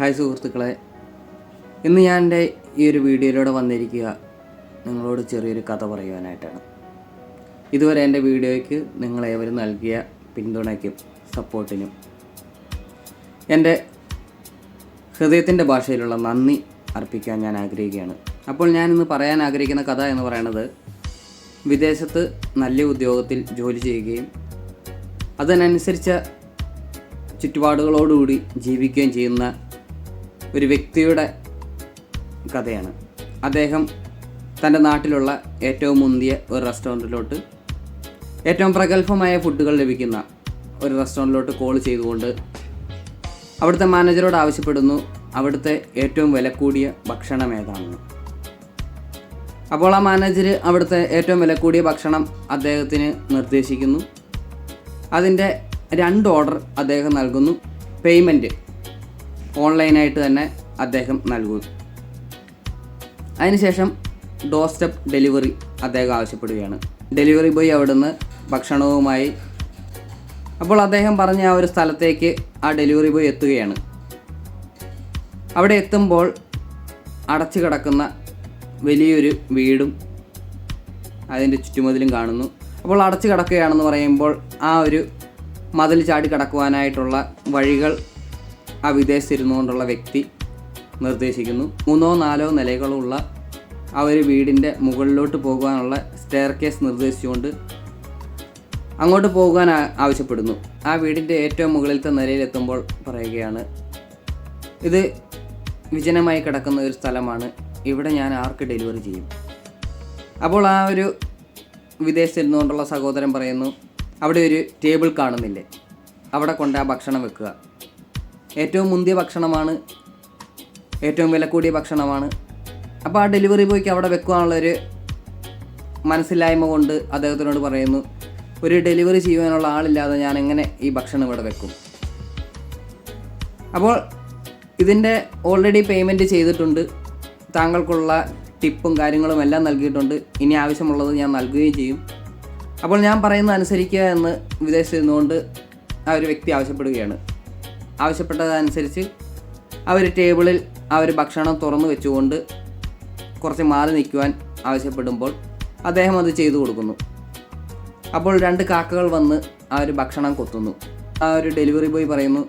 Hi സുഹൃത്തുക്കളെ. ഇന്ന് ഞാൻ എന്റെ ഈ ഒരു വീഡിയോയിലൂടെ വന്നിരിക്കുക നിങ്ങളോട് ചെറിയൊരു കഥ പറയുവാനായിട്ടാണ്. ഇതുവരെ എന്റെ വീഡിയോയ്ക്ക് നിങ്ങളേവരും നൽകിയ പിന്തുണയ്ക്കും സപ്പോർട്ടിനും എന്റെ ഹൃദയത്തിന്റെ ഭാഷയിലുള്ള നന്ദി അർപ്പിക്കാൻ ഞാൻ ആഗ്രഹിക്കുകയാണ്. അപ്പോൾ ഞാൻ ഇന്ന് പറയാൻ ആഗ്രഹിക്കുന്ന കഥ എന്ന് പറയുന്നത് വിദേശത്ത് നല്ല ഉദ്യോഗത്തിൽ ജോലി ചെയ്യുകയും അതിനനുസരിച്ച ചുറ്റുപാടുകളോടുകൂടി ജീവിക്കുകയും ചെയ്യുന്ന ഒരു വ്യക്തിയുടെ കഥയാണ്. അദ്ദേഹം തന്റെ നാട്ടിലുള്ള ഏറ്റവും മുന്തിയ ഒരു റെസ്റ്റോറന്റിലോട്ട് ഏറ്റവും പ്രഗത്ഭമായ ഫുഡുകൾ ലഭിക്കുന്ന ഒരു റെസ്റ്റോറന്റിലോട്ട് കോൾ ചെയ്തുകൊണ്ട് അവിടുത്തെ മാനേജറോട് ആവശ്യപ്പെടുന്നു അവിടുത്തെ ഏറ്റവും വില കൂടിയ ഭക്ഷണം ഏതാണെന്ന് അപ്പോൾ ആ മാനേജർ അവിടുത്തെ ഏറ്റവും വില കൂടിയ ഭക്ഷണം അദ്ദേഹത്തിന് നിർദ്ദേശിക്കുന്നു. അതിന്റെ രണ്ട് ഓർഡർ അദ്ദേഹം നൽകുന്നു. പേയ്മെന്റ്. ഓൺലൈനായിട്ട് തന്നെ അദ്ദേഹം നൽകുന്നു അതിനുശേഷം ഡോർ സ്റ്റെപ്പ് ഡെലിവറി അദ്ദേഹം ആവശ്യപ്പെടുകയാണ്. ഡെലിവറി ബോയ് അവിടുന്ന് ഭക്ഷണവുമായി അപ്പോൾ അദ്ദേഹം പറഞ്ഞ ആ ഒരു സ്ഥലത്തേക്ക് ആ ഡെലിവറി ബോയ് എത്തുകയാണ്. അവിടെ എത്തുമ്പോൾ അടച്ചു കിടക്കുന്ന വലിയൊരു വീടും അതിന്റെ ചുറ്റുമതിലും കാണുന്നു. അപ്പോൾ അടച്ചു കിടക്കുകയാണെന്ന് പറയുമ്പോൾ ആ ഒരു മതിൽ ചാടി കിടക്കുവാനായിട്ടുള്ള വഴികൾ ആ വിദേശത്തിരുന്നുകൊണ്ടുള്ള വ്യക്തി നിർദ്ദേശിക്കുന്നു. മൂന്നോ നാലോ നിലകളുള്ള ആ ഒരു വീടിന്റെ മുകളിലോട്ട് പോകുവാനുള്ള സ്റ്റെയർ കേസ് നിർദ്ദേശിച്ചുകൊണ്ട് അങ്ങോട്ട് പോകാൻ ആവശ്യപ്പെടുന്നു. ആ വീടിന്റെ ഏറ്റവും മുകളിലത്തെ നിലയിലെത്തുമ്പോൾ പറയുകയാണ് ഇത് വിജനമായി കിടക്കുന്ന ഒരു സ്ഥലമാണ്. ഇവിടെ ഞാൻ ആർക്ക് ഡെലിവറി ചെയ്യും? അപ്പോൾ ആ ഒരു വിദേശത്തിരുന്നുകൊണ്ടുള്ള സഹോദരൻ പറയുന്നു അവിടെ ഒരു ടേബിൾ കാണുന്നില്ലേ? അവിടെ കൊണ്ട് ആ ഭക്ഷണം വെക്കുക. ഏറ്റവും മുന്തിയ ഭക്ഷണമാണ് ഏറ്റവും വില കൂടിയ ഭക്ഷണമാണ്. അപ്പോൾ ആ ഡെലിവറി ബോയ്ക്ക് അവിടെ വെക്കുവാനുള്ളൊരു മനസ്സില്ലായ്മ കൊണ്ട് അദ്ദേഹത്തിനോട് പറയുന്നു ഒരു ഡെലിവറി ചെയ്യുവാനുള്ള ആളില്ലാതെ ഞാൻ എങ്ങനെ ഈ ഭക്ഷണം ഇവിടെ വെക്കും? അപ്പോൾ ഇതിന്റെ ഓൾറെഡി പേയ്മെന്റ് ചെയ്തിട്ടുണ്ട്. താങ്കൾക്കുള്ള ടിപ്പും കാര്യങ്ങളും എല്ലാം നൽകിയിട്ടുണ്ട്. ഇനി ആവശ്യമുള്ളത് ഞാൻ നൽകുകയും ചെയ്യും. അപ്പോൾ ഞാൻ പറയുന്ന അനുസരിക്കുക എന്ന് വിദേശത്ത് നിന്നുകൊണ്ട് ആ ഒരു വ്യക്തി ആവശ്യപ്പെടുകയാണ്. ആവശ്യപ്പെട്ടതനുസരിച്ച് അവർ ടേബിളിൽ ഒരു ഭക്ഷണം തുറന്നു വെച്ചുകൊണ്ട് കുറച്ച് മാറി നിൽക്കുവാൻ ആവശ്യപ്പെടുമ്പോൾ അദ്ദേഹം അത് ചെയ്തു കൊടുക്കുന്നു. അപ്പോൾ രണ്ട് കാക്കകൾ വന്ന് ആ ഒരു ഭക്ഷണം കൊത്തുന്നു. ആ ഒരു ഡെലിവറി ബോയ് പറയുന്നു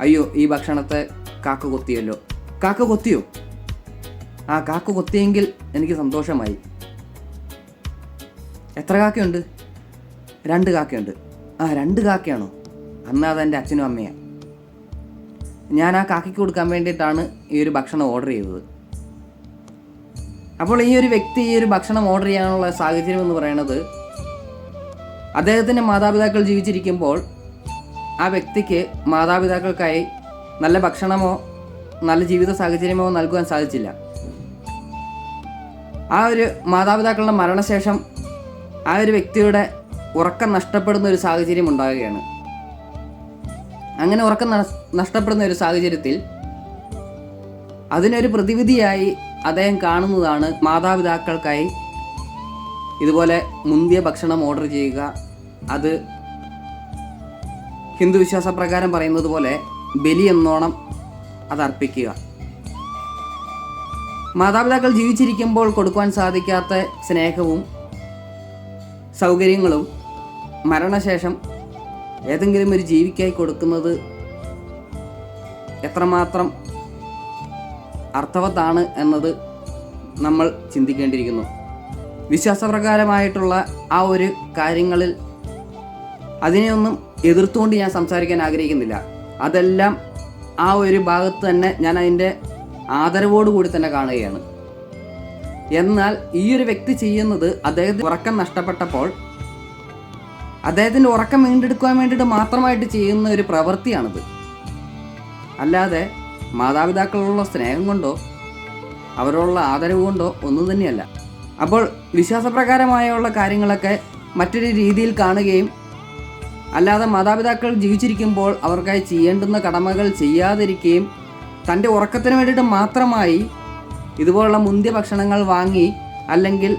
അയ്യോ ഈ ഭക്ഷണത്തെ കാക്ക കൊത്തിയല്ലോ. കാക്ക കൊത്തിയോ? ആ കാക്ക കൊത്തിയെങ്കിൽ എനിക്ക് സന്തോഷമായി. എത്ര കാക്കയുണ്ട്? രണ്ട് കാക്കയുണ്ട്. ആ രണ്ട് കാക്കയാണോ? അന്ന് അതെന്റെ അച്ഛനും അമ്മയാണ് ഞാൻ ആ കാക്കയ്ക്ക് കൊടുക്കാൻ വേണ്ടിയിട്ടാണ് ഈ ഒരു ഭക്ഷണം ഓർഡർ ചെയ്തത്. അപ്പോൾ ഈ ഒരു വ്യക്തി ഈ ഒരു ഭക്ഷണം ഓർഡർ ചെയ്യാനുള്ള സാഹചര്യം എന്ന് പറയുന്നത് അദ്ദേഹത്തിന്റെ മാതാപിതാക്കൾ ജീവിച്ചിരിക്കുമ്പോൾ ആ വ്യക്തിക്ക് മാതാപിതാക്കൾക്കായി നല്ല ഭക്ഷണമോ നല്ല ജീവിത സാഹചര്യമോ നൽകുവാൻ സാധിച്ചില്ല. ആ ഒരു മാതാപിതാക്കളുടെ മരണശേഷം ആ ഒരു വ്യക്തിയുടെ ഉറക്കം നഷ്ടപ്പെടുന്ന ഒരു സാഹചര്യം ഉണ്ടാകുകയാണ് അങ്ങനെ ഉറക്കം നഷ്ടപ്പെടുന്ന ഒരു സാഹചര്യത്തിൽ അതിനൊരു പ്രതിവിധിയായി അദ്ദേഹം കാണുന്നതാണ് മാതാപിതാക്കൾക്കായി ഇതുപോലെ മുന്തിയ ഭക്ഷണം ഓർഡർ ചെയ്യുക. അത് ഹിന്ദു വിശ്വാസപ്രകാരം പറയുന്നത് പോലെ ബലി എന്നോണം അത് അർപ്പിക്കുക. മാതാപിതാക്കൾ ജീവിച്ചിരിക്കുമ്പോൾ കൊടുക്കുവാൻ സാധിക്കാത്ത സ്നേഹവും സൗകര്യങ്ങളും മരണശേഷം ഏതെങ്കിലും ഒരു ജീവിക്കായി കൊടുക്കുന്നത് എത്രമാത്രം അർത്ഥവത്താണ് എന്നത് നമ്മൾ ചിന്തിക്കേണ്ടിയിരിക്കുന്നു. വിശ്വാസപ്രകാരമായിട്ടുള്ള ആ ഒരു കാര്യങ്ങളിൽ അതിനെയൊന്നും എതിർത്തുകൊണ്ട് ഞാൻ സംസാരിക്കാൻ ആഗ്രഹിക്കുന്നില്ല. അതെല്ലാം ആ ഒരു ഭാഗത്ത് തന്നെ ഞാൻ അതിന്റെ ആദരവോടുകൂടി തന്നെ കാണുകയാണ്. എന്നാൽ ഈ ഒരു വ്യക്തി ചെയ്യുന്നത് അദ്ദേഹത്തിന് ഉറക്കം നഷ്ടപ്പെട്ടപ്പോൾ അദ്ദേഹത്തിന്റെ ഉറക്കം വീണ്ടെടുക്കുവാൻ വേണ്ടിയിട്ട് മാത്രമായിട്ട് ചെയ്യുന്ന ഒരു പ്രവൃത്തിയാണിത്. അല്ലാതെ മാതാപിതാക്കളോടുള്ള സ്നേഹം കൊണ്ടോ അവരോടുള്ള ആദരവ് കൊണ്ടോ ഒന്നും തന്നെയല്ല. അപ്പോൾ വിശ്വാസപ്രകാരമായുള്ള കാര്യങ്ങളൊക്കെ മറ്റൊരു രീതിയിൽ കാണുകയും അല്ലാതെ മാതാപിതാക്കൾ ജീവിച്ചിരിക്കുമ്പോൾ അവർക്കായി ചെയ്യേണ്ടുന്ന കടമകൾ ചെയ്യാതിരിക്കുകയും തന്റെ ഉറക്കത്തിന് വേണ്ടിയിട്ട് മാത്രമായി ഇതുപോലുള്ള മുന്തിയ ഭക്ഷണങ്ങൾ വാങ്ങി അല്ലെങ്കിൽ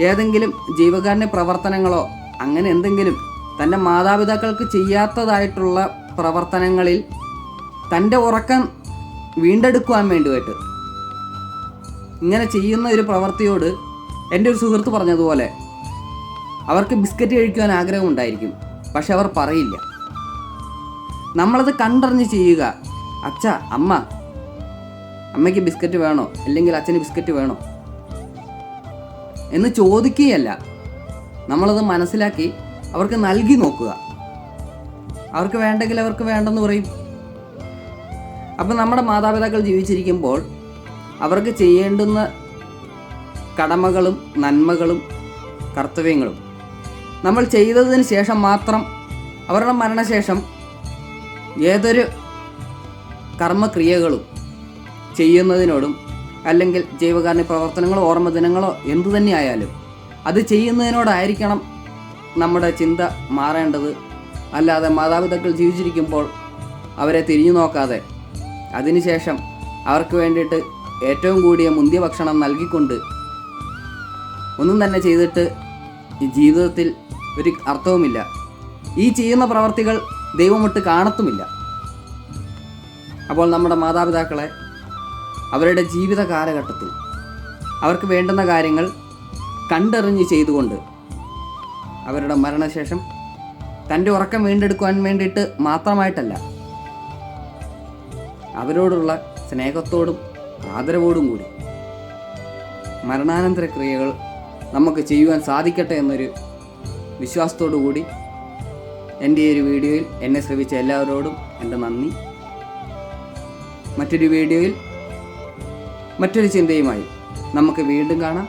ഏതെങ്കിലും ജീവകാരുണ്യ പ്രവർത്തനങ്ങളോ അങ്ങനെ എന്തെങ്കിലും തന്റെ മാതാപിതാക്കൾക്ക് ചെയ്യാത്തതായിട്ടുള്ള പ്രവർത്തനങ്ങളിൽ തന്റെ ഉറക്കം വീണ്ടെടുക്കുവാൻ വേണ്ടിയിട്ട് ഇങ്ങനെ ചെയ്യുന്ന ഒരു പ്രവൃത്തിയോട് എന്റെ ഒരു സുഹൃത്ത് പറഞ്ഞതുപോലെ അവർക്ക് ബിസ്ക്കറ്റ് കഴിക്കുവാൻ ആഗ്രഹമുണ്ടായിരിക്കും പക്ഷെ അവർ പറയില്ല. നമ്മളത് കണ്ടറിഞ്ഞ് ചെയ്യുക അച്ഛ അമ്മ അമ്മയ്ക്ക് ബിസ്ക്കറ്റ് വേണോ? അല്ലെങ്കിൽ അച്ഛന് ബിസ്ക്കറ്റ് വേണോ? എന്ന് ചോദിക്കുകയല്ല. നമ്മളത് മനസ്സിലാക്കി അവർക്ക് നൽകി നോക്കുക. അവർക്ക് വേണ്ടെങ്കിൽ അവർക്ക് വേണ്ടെന്ന് പറയും. അപ്പം നമ്മുടെ മാതാപിതാക്കൾ ജീവിച്ചിരിക്കുമ്പോൾ അവർക്ക് ചെയ്യേണ്ടുന്ന കടമകളും നന്മകളും കർത്തവ്യങ്ങളും നമ്മൾ ചെയ്തതിന് ശേഷം മാത്രം അവരുടെ മരണശേഷം ഏതൊരു കർമ്മക്രിയകളും ചെയ്യുന്നതിനോടും അല്ലെങ്കിൽ ജൈവകാരുണ്യ പ്രവർത്തനങ്ങളോ ഓർമ്മ ദിനങ്ങളോ എന്തു തന്നെയായാലും അത് ചെയ്യുന്നതിനോടായിരിക്കണം നമ്മുടെ ചിന്ത മാറേണ്ടത്. അല്ലാതെ മാതാപിതാക്കൾ ജീവിച്ചിരിക്കുമ്പോൾ അവരെ തിരിഞ്ഞു നോക്കാതെ അതിനുശേഷം അവർക്ക് വേണ്ടിയിട്ട് ഏറ്റവും കൂടിയ മുന്തിയ ഭക്ഷണം നൽകിക്കൊണ്ട് ഒന്നും തന്നെ ചെയ്തിട്ട് ഈ ജീവിതത്തിൽ ഒരു അർത്ഥവുമില്ല. ഈ ചെയ്യുന്ന പ്രവർത്തികൾ ദൈവമൊട്ട് കാണത്തുമില്ല. അപ്പോൾ നമ്മുടെ മാതാപിതാക്കളെ അവരുടെ ജീവിത കാലഘട്ടത്തിൽ അവർക്ക് വേണ്ടുന്ന കാര്യങ്ങൾ കണ്ടറിഞ്ഞ് ചെയ്തുകൊണ്ട് അവരുടെ മരണശേഷം തന്റെ ഉറക്കം വീണ്ടെടുക്കുവാൻ വേണ്ടിയിട്ട് മാത്രമായിട്ടല്ല അവരോടുള്ള സ്നേഹത്തോടും ആദരവോടും കൂടി മരണാനന്തര ക്രിയകൾ നമുക്ക് ചെയ്യുവാൻ സാധിക്കട്ടെ എന്നൊരു വിശ്വാസത്തോടു കൂടി എന്റെ ഈ ഒരു വീഡിയോയിൽ എന്നെ ശ്രമിച്ച എല്ലാവരോടും എന്റെ നന്ദി. മറ്റൊരു വീഡിയോയിൽ മറ്റൊരു ചിന്തയുമായി നമുക്ക് വീണ്ടും കാണാം.